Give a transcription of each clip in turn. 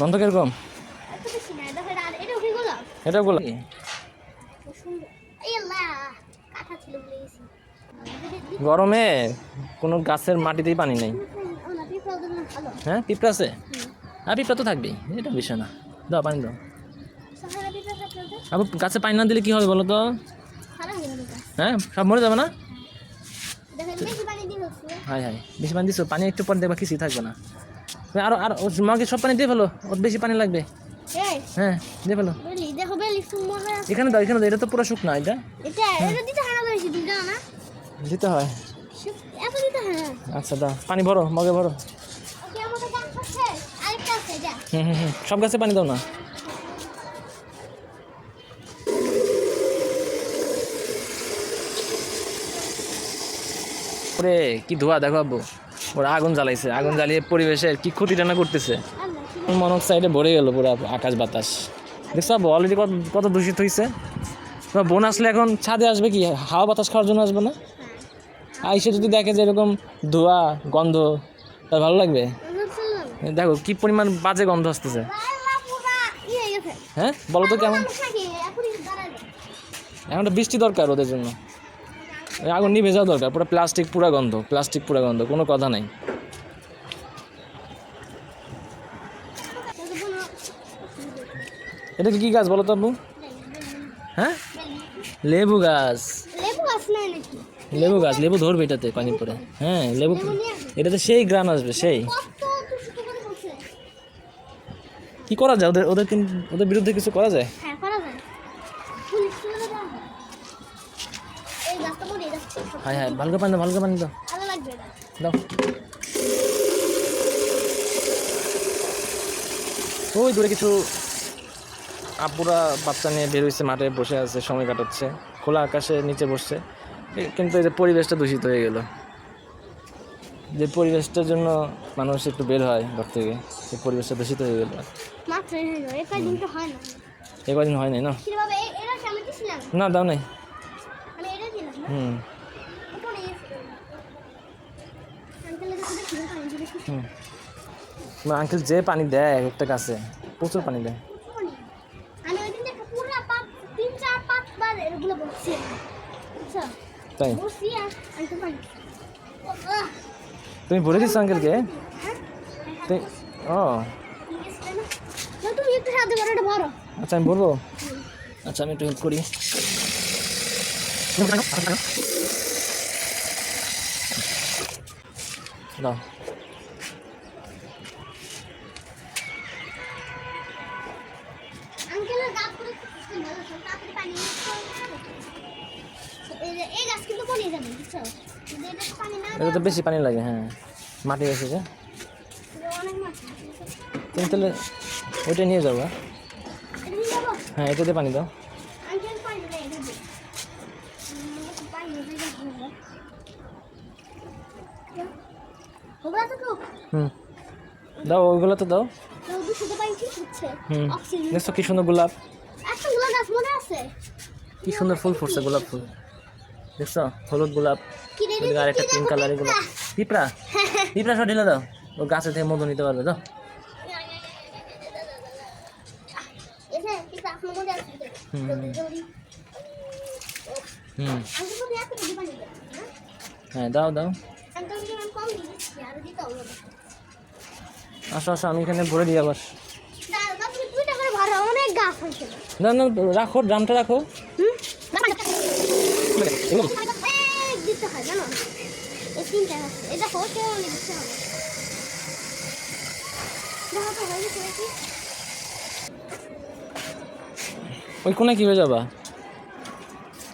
গন্ধ কীরকম? এটা গোলাপ। গরমে কোনো গাছের মাটিতেই পানি নেই। হ্যাঁ পিঁপড়া আছে? হ্যাঁ পিঁপড়া তো থাকবেই এটা বিষয় না। দাও পানি দাও। আবার গাছে পানি না দিলে কি হবে বলো তো? হয়ে সব মরে যাবে না? হাই হাই বেশি পানি দিছো পানি একটু পর দেখবা কিছুই থাকবে না। আরও আর মাকে সব পানি দিয়ে ফেলো। ওর বেশি পানি লাগবে। হ্যাঁ দিয়ে ফেলো। এখানে দাও এখানে দাও এটা তো পুরো শুকনা এটা। এটা দিতে হয় হয়। হয় হয় আচ্ছা দাও পানি ভরো মগে ভরো। হুম হুম হুম সব গাছে পানি দাও না। ওরে কি ধোয়া দেখো আব্বু। ওরা আগুন জ্বালাইছে। আগুন জ্বালিয়ে পরিবেশের কি ক্ষতিটা না করতেছে? মনোক্সাইডে ভরে গেল পুরো আকাশ বাতাস। দেখছ আব্বু অলরেডি কত কত দূষিত হয়েছে তোমার বোন আসলে এখন ছাদে আসবে কি? হাওয়া বাতাস খাওয়ার জন্য আসবে না? আইসে যদি দেখে যে এরকম ধোয়া, গন্ধ, তার ভালো লাগবে? দেখো, কি পরিমাণ বাজে গন্ধ আসতেছে। হ্যাঁ? বলো তো কেমন? এখন বৃষ্টি দরকার ওদের জন্য। আগুন নিভে যাওয়া দরকার পুরো প্লাস্টিক পুরা গন্ধ প্লাস্টিক পুরা গন্ধ কোনো কথা নাই। এটা কি গাছ বলো তো আব্বু? হ্যাঁ? লেবু গাছ। লেবু গাছ লেবু ধরবে এটাতে পানি পরে হ্যাঁ লেবু এটাতে সেই গ্রান আসবে সেই। কি করা যায়? ওদের ওদের ওদের বিরুদ্ধে কিছু করা যায়? হ্যাঁ হয় ভালো করে পানি দাও ভালো করে পানি দাও। দাও ওই দূরে কিছু আপুরা বাচ্চা নিয়ে বের হয়েছে মাঠে বসে আছে সময় কাটাচ্ছে। খোলা আকাশে নিচে বসছে। কিন্তু এই যে পরিবেশটা দূষিত হয়ে গেল। যে পরিবেশটার জন্য মানুষ একটু বের হয় ঘর থেকে সেই পরিবেশটা দূষিত হয়ে গেল। এ কদিন হয় নাই না? না দাও নাই। হুম। আঙ্কেল যে পানি দেয় একটা গাছে প্রচুর পানি দেয়। তাই? তুমি বলে দিচ্ছ আঙ্কেলকে তুই? ও। আচ্ছা আমি বলব? আচ্ছা আমি একটু হেল্প করি। দাও আঙ্কেলের গাছ করে তাড়াতাড়ি পানি এই যে এই গাছ কিন্তু পড়ে যাবে বুঝছো যদি এটা পানি না এটা তো বেশি পানি লাগে হ্যাঁ মাটি এসে যে দেয়, অনেক মাছ তুমি তাহলে ওইটা নিয়ে যাবো হ্যাঁ? এটা নিয়ে যাবো হ্যাঁ এটাতে পানি দাও হুম। দাও ওইগুলো তো দাও। হুম। দেখছ কি সুন্দর গোলাপ? একটা কি সুন্দর ফুল ফুটছে গোলাপ ফুল। দেখছ? হলুদ গোলাপ কি রে ওদিকে আরেকটা পিঙ্ক কালারের গোলাপ। পিঁপড়া? পিঁপড়া? সব ঢেলে দাও। ও গাছে থেকে মধু নিতে পারবে দাও। হুম। হ্যাঁ দাও দাও। আসো আসো, আমি এখানে ভরে দিই আবার না। না, রাখো, ড্রামটা রাখো ওই কোনায় কীভাবে যাবা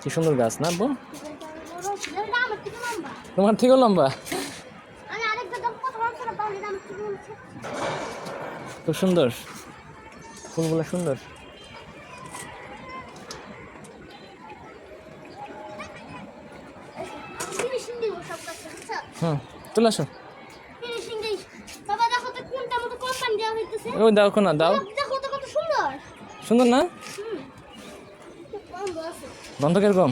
কি সুন্দর গাছ না বো এটা আমার থেকে লম্বা। তোমার থেকেও লম্বা। খুব সুন্দর ফুলগুলো সুন্দর? হুম চলে আসো। বাবা, দেখো। ওই না দাও সুন্দর না গন্ধ কীরকম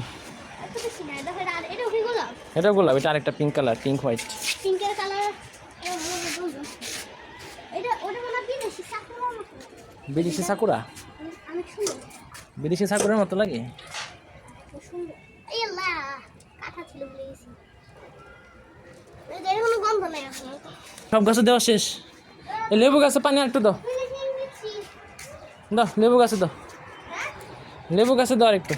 এটা গোলাপ, এটা আরেকটা পিঙ্ক কালার পিঙ্ক হোয়াইট বিদেশি সাকুরা? বিদেশি সাকুরের মতো লাগে। সব গাছে দেওয়া শেষ। লেবু গাছে পানি আর একটু দাও। দাও, লেবু গাছে দাও। লেবু গাছে দাও একটু